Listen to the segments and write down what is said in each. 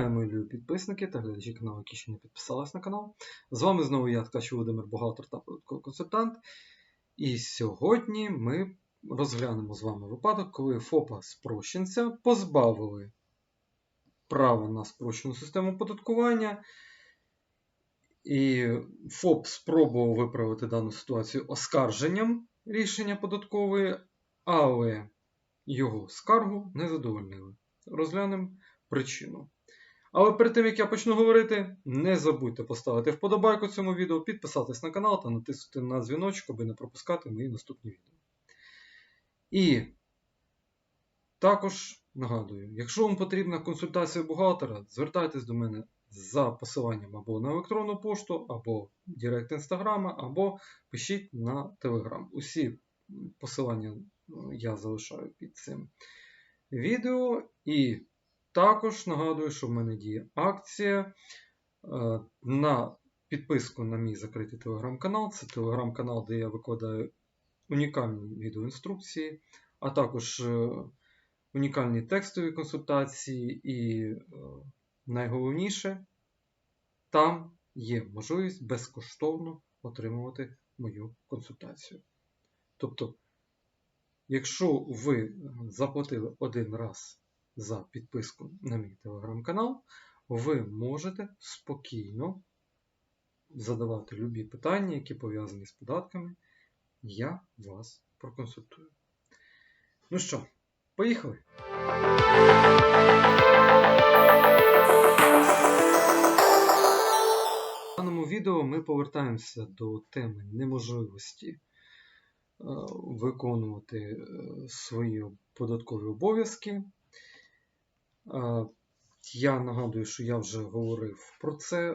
Вітаю, мої підписники та глядачі каналу, які ще не підписались на канал. З вами знову я, Ткач Володимир, бухгалтер та податковий консультант. І сьогодні ми розглянемо з вами випадок, коли ФОПа спрощенця позбавили права на спрощену систему податкування. І ФОП спробував виправити дану ситуацію оскарженням рішення податкової, але його скаргу не задовольнили. Розглянемо причину. Але перед тим, як я почну говорити, не забудьте поставити вподобайку цьому відео, підписатись на канал та натиснути на дзвіночок, аби не пропускати мої наступні відео. І також нагадую, якщо вам потрібна консультація бухгалтера, звертайтесь до мене за посиланням або на електронну пошту, або Директ Інстаграма, або пишіть на Телеграм. Усі посилання я залишаю під цим відео. І також нагадую, що в мене діє акція е, на підписку на мій закритий телеграм-канал. Це телеграм-канал, де я викладаю унікальні відеоінструкції, а також е, унікальні текстові консультації, і е, найголовніше, там є можливість безкоштовно отримувати мою консультацію. Тобто, якщо ви заплатили один раз за підписку на мій телеграм-канал, ви можете спокійно задавати любі питання, які пов'язані з податками. Я вас проконсультую. Ну що, поїхали! В даному відео ми повертаємося до теми неможливості е, виконувати е, свої податкові обов'язки. Е, Я нагадую, що я вже говорив про це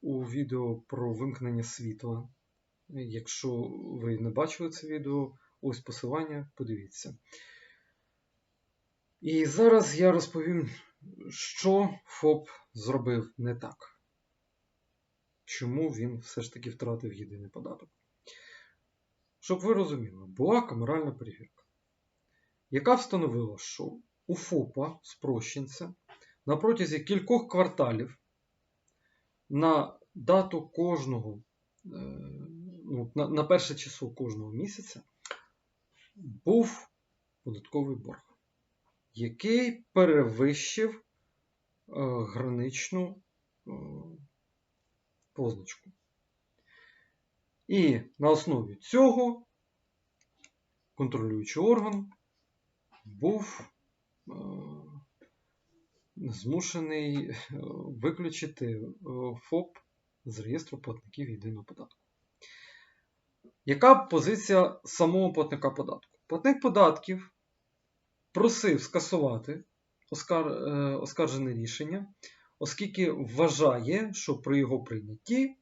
у відео про вимкнення світла. Якщо ви не бачили це відео, ось посилання, подивіться. І зараз я розповім, що ФОП зробив не так. Чому він все ж таки втратив єдиний податок. Щоб ви розуміли, була камеральна перевірка, яка встановила, що у ФОПа спрощенця на протязі кількох кварталів на дату кожного, е, ну, на, перше число кожного місяця був податковий борг, який перевищив е, граничну е, позначку. І на основі цього контролюючий орган був змушений виключити ФОП з реєстру платників єдиного податку. Яка позиція самого платника податку? Платник податків просив скасувати оскар... оскаржене рішення, оскільки вважає, що при його прийнятті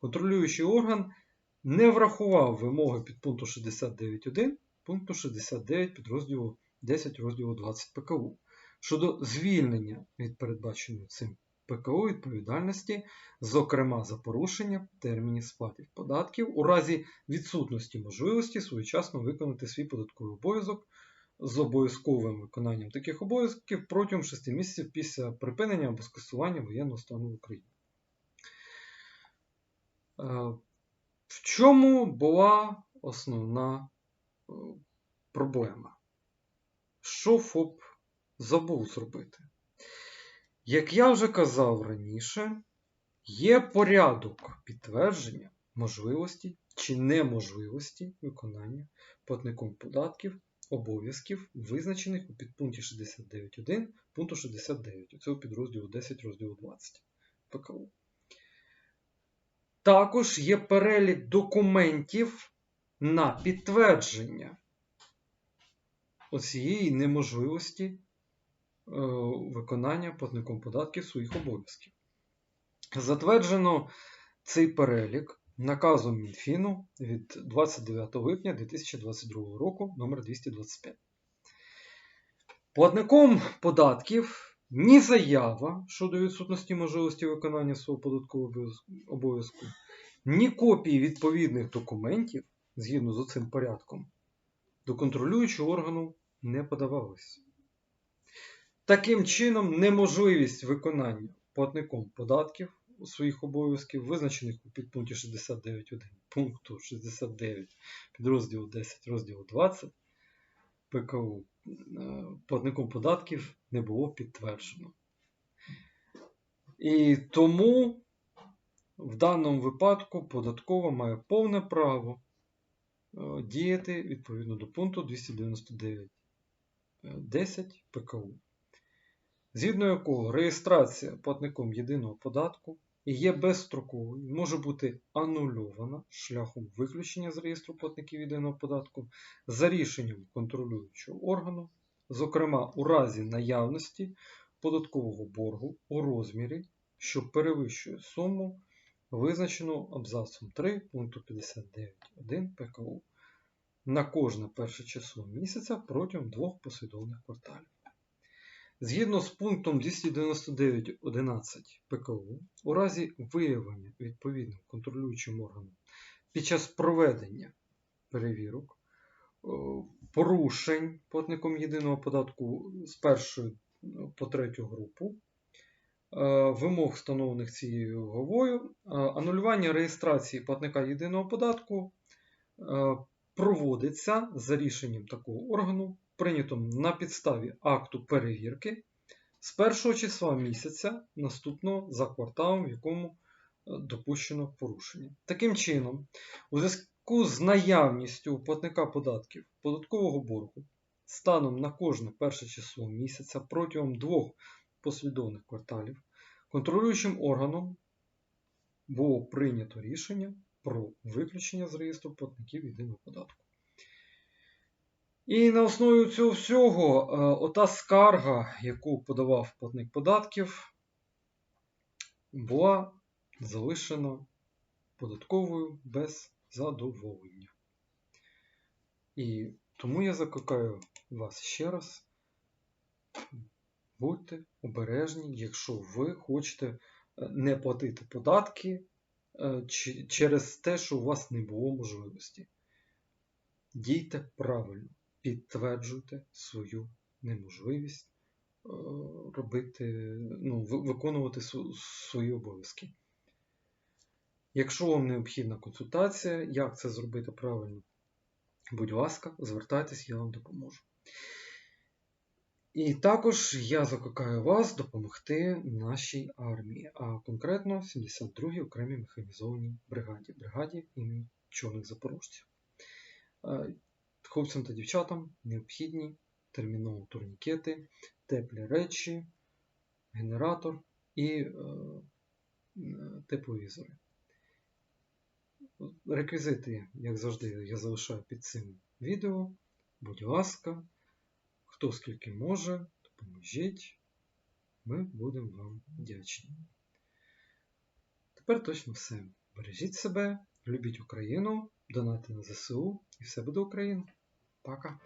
контролюючий орган не врахував вимоги під пункту 69.1 пункту 69 підрозділу 10 розділу 20 ПКУ щодо звільнення від передбаченої цим ПКУ відповідальності, зокрема за порушення термінів сплатів податків у разі відсутності можливості своєчасно виконати свій податковий обов'язок з обов'язковим виконанням таких обов'язків протягом 6 місяців після припинення або скасування воєнного стану в Україні. В чому була основна проблема? Що ФОП забув зробити? Як я вже казав раніше, є порядок підтвердження можливості чи неможливості виконання платником податків обов'язків, визначених у підпункті 69.1 пункту 69 у цього підрозділу 10 розділу 20 ПКУ. Також є перелік документів на підтвердження оцієї неможливості е, виконання платником податків своїх обов'язків. Затверджено цей перелік наказом Мінфіну від 29 липня 2022 року номер 225 Платником податків ні заява щодо відсутності можливості виконання свого податкового обов'язку, ні копії відповідних документів згідно з цим порядком до контролюючого органу не подавалися. Таким чином, неможливість виконання платником податків у своїх обов'язків, визначених у підпункті 69.1 пункту 69 підрозділу 10 розділу 20 ПКУ е, платником податків не було підтверджено. І тому в даному випадку податкова має повне право е, діяти відповідно до пункту 299 е, 10 ПКУ, згідно якого реєстрація платником єдиного податку є безстроковою, може бути анульована шляхом виключення з реєстру платників єдиного податку за рішенням контролюючого органу, зокрема у разі наявності податкового боргу у розмірі, що перевищує суму, визначену абзацом 3 пункту 59.1 ПКУ на кожне перше число місяця протягом двох послідовних кварталів. Згідно з пунктом 299.11 ПКУ, у разі виявлення відповідним контролюючим органом під час проведення перевірок е, порушень платником єдиного податку з першої е, по третю групу е, вимог, встановлених цією головою, е, анулювання реєстрації платника єдиного податку проводиться за рішенням такого органу, прийнятим на підставі акту перевірки з першого числа місяця наступного за кварталом, в якому е, допущено порушення. Таким чином, у зв'язку з наявністю у платника податків податкового боргу станом на кожне перше число місяця протягом двох послідовних кварталів контролюючим органом було прийнято рішення про виключення з реєстру платників єдиного податку. І на основі цього всього, е, ота скарга, яку подавав платник податків, була залишена податковою без задоволення. І тому я закликаю вас ще раз. Будьте обережні, якщо ви хочете е, не платити податки через те, що у вас не було можливості. Дійте правильно, підтверджуйте свою неможливість е, робити, ну, виконувати свої обов'язки. Якщо вам необхідна консультація, як це зробити правильно, будь ласка, звертайтесь, я вам допоможу. І також я закликаю вас допомогти нашій армії, а конкретно 72-й окремій механізованій бригаді, бригаді імені Чорних Запорожців. Е, Хлопцям та дівчатам необхідні терміново турнікети, теплі речі, генератор і е, е, тепловізори. Реквізити, як завжди, я залишаю під цим відео. Будь ласка, Хто скільки може, допоможіть. Ми будемо вам вдячні. Тепер точно все. Бережіть себе, любіть Україну, донайте на ЗСУ і все буде Україна. Пока!